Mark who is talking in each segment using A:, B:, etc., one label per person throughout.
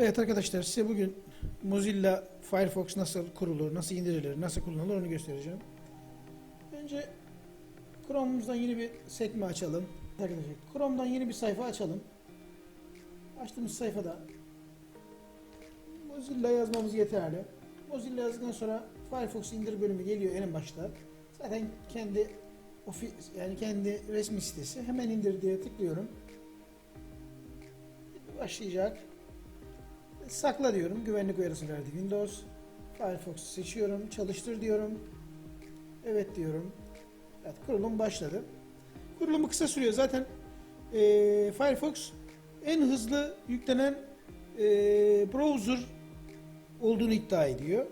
A: Evet arkadaşlar size bugün Mozilla Firefox nasıl kurulur, nasıl indirilir, nasıl kullanılır onu göstereceğim. Önce Chrome'umuzdan yeni bir sekme açalım. Arkadaşlar Chrome'dan yeni bir sayfa açalım. Açtığımız sayfada Mozilla yazmamız yeterli. Mozilla yazdıktan sonra Firefox indir bölümü geliyor en başta. Zaten kendi ofis yani kendi resmi sitesi. Hemen indir diye tıklıyorum. Başlayacak. Sakla diyorum. Güvenlik uyarısı verdi Windows. Firefox'u seçiyorum. Çalıştır diyorum. Evet diyorum. Evet kurulum başladı. Kurulumu kısa sürüyor. Zaten eee, Firefox en hızlı yüklenen eee, browser olduğunu iddia ediyor.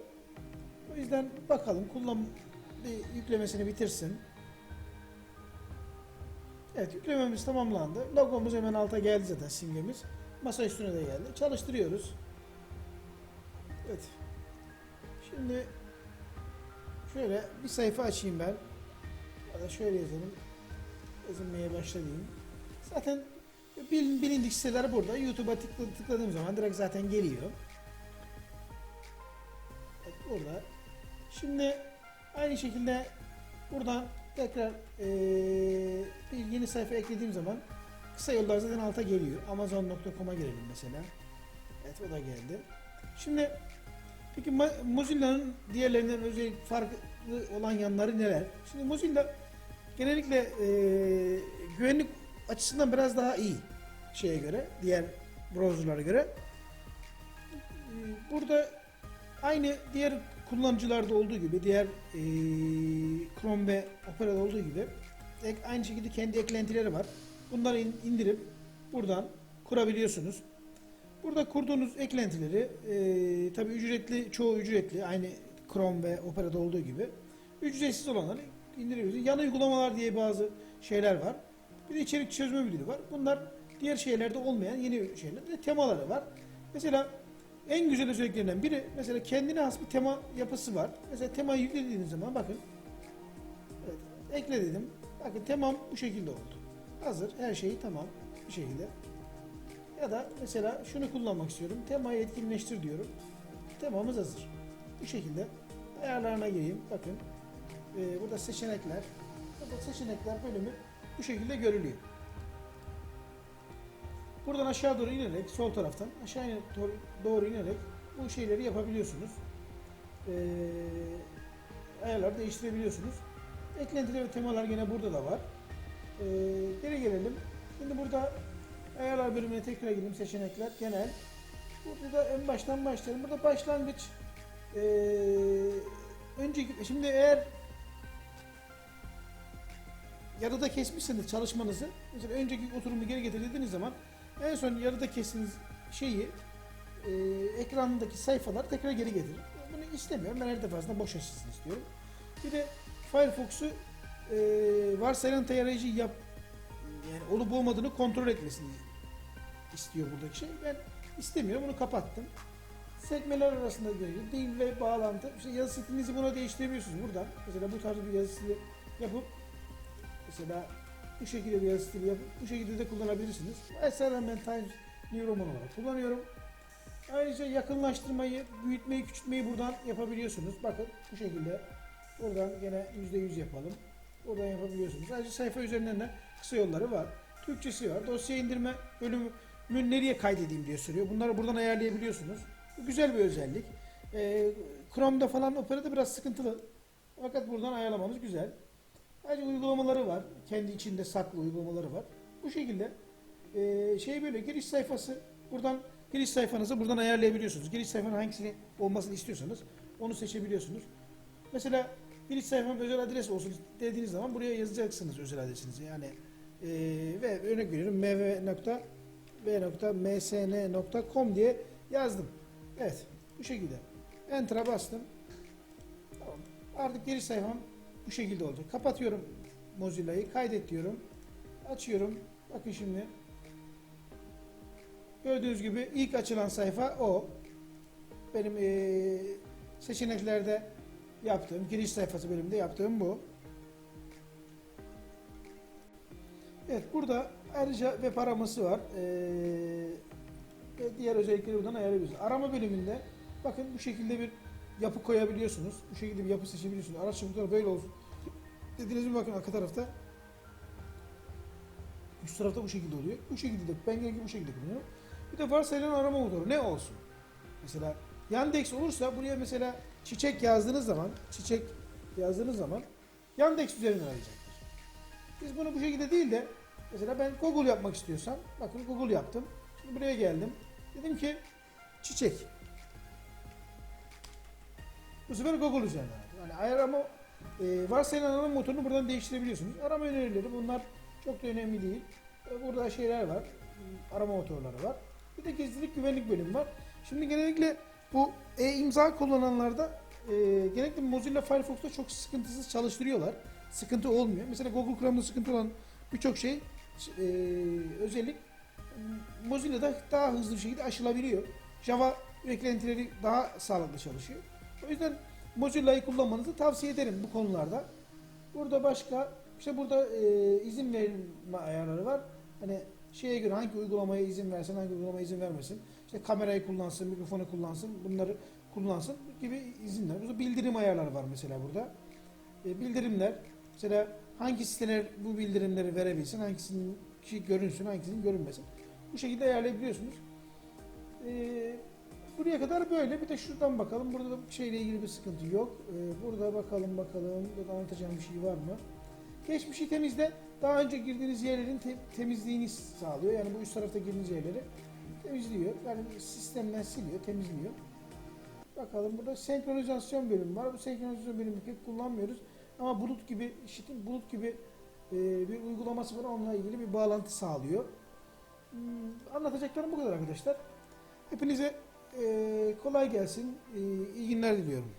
A: O yüzden bakalım kullan bir yüklemesini bitirsin. Evet yüklememiz tamamlandı. Logomuz hemen alta geldi zaten simgemiz. Masa üstüne de geldi. Çalıştırıyoruz. Evet. Şimdi şöyle bir sayfa açayım ben. Ya da şöyle yazalım. Yazılmaya başlayayım. Zaten bil- bilindik siteler burada. YouTube'a tıkla- tıkladığım zaman direkt zaten geliyor. Evet, burada. Şimdi aynı şekilde buradan tekrar eee, bir yeni sayfa eklediğim zaman kısa yollar zaten alta geliyor. Amazon.com'a girelim mesela. Evet o da geldi. Şimdi peki Mozilla'nın diğerlerinden özel farklı olan yanları neler? Şimdi Mozilla genellikle eee, güvenlik açısından biraz daha iyi şeye göre, diğer browserlara göre. Burada aynı diğer kullanıcılarda olduğu gibi, diğer eee, Chrome ve Opera'da olduğu gibi aynı şekilde kendi eklentileri var. Bunları in- indirip buradan kurabiliyorsunuz. Burada kurduğunuz eklentileri eee tabi ücretli, çoğu ücretli aynı Chrome ve Opera'da olduğu gibi ücretsiz olanları indiriyorsunuz. Yan uygulamalar diye bazı şeyler var. Bir de içerik çözme müdürü var. Bunlar diğer şeylerde olmayan yeni şeyler. Temaları var. Mesela en güzel özelliklerinden biri mesela kendine has bir tema yapısı var. Mesela temayı yüklediğiniz zaman bakın evet, ekle dedim. Bakın temam bu şekilde oldu. Hazır. Her şeyi tamam. Bir şekilde. Ya da mesela şunu kullanmak istiyorum. Temayı etkinleştir diyorum. Temamız hazır. Bu şekilde ayarlarına gireyim. Bakın. Ee, burada seçenekler. Burada seçenekler bölümü bu şekilde görülüyor. Buradan aşağı doğru inerek sol taraftan aşağı doğru, doğru inerek bu şeyleri yapabiliyorsunuz. Ee, ayarları değiştirebiliyorsunuz. Eklentiler ve temalar gene burada da var. Ee, geri gelelim. Şimdi burada ayarlar bölümüne tekrar gidelim. Seçenekler genel. Burada da en baştan başlayalım. Burada başlangıç ee, önceki şimdi eğer yarıda kesmişseniz çalışmanızı mesela önceki oturumu geri getir dediğiniz zaman en son yarıda kestiğiniz şeyi e, ekrandaki sayfalar tekrar geri getirir. Bunu istemiyorum. Ben her defasında boş açılsın istiyorum. Bir de Firefox'u e, varsayılan tarayıcı yap yani olup olmadığını kontrol etmesini istiyor buradaki şey. Ben istemiyorum. Bunu kapattım. Sekmeler arasında görüyor. Dil ve bağlantı. İşte yazı stilinizi buna değiştirebiliyorsunuz buradan. Mesela bu tarz bir yazı stili yapıp mesela bu şekilde bir yazı stili yapıp bu şekilde de kullanabilirsiniz. Mesela ben Times New Roman olarak kullanıyorum. Ayrıca yakınlaştırmayı, büyütmeyi, küçültmeyi buradan yapabiliyorsunuz. Bakın bu şekilde. Buradan gene %100 yapalım. Buradan yapabiliyorsunuz. Ayrıca sayfa üzerinden de kısa yolları var. Türkçesi var. Dosya indirme bölümü nereye kaydedeyim diye soruyor. Bunları buradan ayarlayabiliyorsunuz. Bu güzel bir özellik. Ee, Chrome'da falan Opera'da biraz sıkıntılı. Fakat buradan ayarlamanız güzel. Ayrıca uygulamaları var. Kendi içinde saklı uygulamaları var. Bu şekilde ee, şey böyle giriş sayfası buradan giriş sayfanızı buradan ayarlayabiliyorsunuz. Giriş sayfanın hangisini olmasını istiyorsanız onu seçebiliyorsunuz. Mesela giriş sayfam özel adres olsun dediğiniz zaman buraya yazacaksınız özel adresinizi. Yani ee, ve örnek veriyorum mv.v.msn.com diye yazdım. Evet bu şekilde. Enter'a bastım. Artık giriş sayfam bu şekilde oldu. Kapatıyorum Mozilla'yı. Kaydet diyorum. Açıyorum. Bakın şimdi. Gördüğünüz gibi ilk açılan sayfa o. Benim eee, seçeneklerde yaptığım, giriş sayfası bölümünde yaptığım bu. Evet burada ayrıca web araması var. Eee ve diğer özellikleri buradan ayarlayabiliyorsunuz. Arama bölümünde bakın bu şekilde bir yapı koyabiliyorsunuz. Bu şekilde bir yapı seçebiliyorsunuz. Araç çubukları böyle olsun. Dediğiniz gibi bakın arka tarafta üst tarafta bu şekilde oluyor. Bu şekilde de ben genellikle bu şekilde kullanıyorum. Bir de varsayılan arama motoru ne olsun? Mesela Yandex olursa buraya mesela çiçek yazdığınız zaman çiçek yazdığınız zaman Yandex üzerinden arayacaktır. Biz bunu bu şekilde değil de mesela ben Google yapmak istiyorsam bakın Google yaptım. Şimdi buraya geldim. Dedim ki çiçek. Bu sefer Google üzerinden aradım. Yani arama e, varsayılan arama motorunu buradan değiştirebiliyorsunuz. Arama önerileri bunlar çok da önemli değil. E, burada şeyler var. Arama motorları var. Bir de gizlilik güvenlik bölümü var. Şimdi genellikle bu e-imza kullananlarda e, genellikle Mozilla Firefox'ta çok sıkıntısız çalıştırıyorlar. Sıkıntı olmuyor. Mesela Google Chrome'da sıkıntı olan birçok şey e, özellik Mozilla'da daha hızlı bir şekilde aşılabiliyor. Java eklentileri daha sağlıklı çalışıyor. O yüzden Mozilla'yı kullanmanızı tavsiye ederim bu konularda. Burada başka işte burada e, izin verilme ayarları var. Hani şeye göre hangi uygulamaya izin versin, hangi uygulamaya izin vermesin. İşte kamerayı kullansın, mikrofonu kullansın, bunları kullansın gibi izinler. Burada bildirim ayarları var mesela burada. E, bildirimler mesela hangi siteler bu bildirimleri verebilsin, hangisinin kişi görünsün, hangisinin görünmesin. Bu şekilde ayarlayabiliyorsunuz. E, buraya kadar böyle. Bir de şuradan bakalım. Burada da şeyle ilgili bir sıkıntı yok. E, burada bakalım bakalım. Burada anlatacağım bir şey var mı? Geçmişi temizle. Daha önce girdiğiniz yerlerin te- temizliğini sağlıyor. Yani bu üst tarafta girdiğiniz yerleri temizliyor. Yani sistemden siliyor, temizliyor. Bakalım burada senkronizasyon bölümü var. Bu senkronizasyon bölümü pek kullanmıyoruz. Ama bulut gibi işitin bulut gibi e, bir uygulaması var. Onunla ilgili bir bağlantı sağlıyor. Hmm, anlatacaklarım bu kadar arkadaşlar. Hepinize e, kolay gelsin. E, iyi günler diliyorum.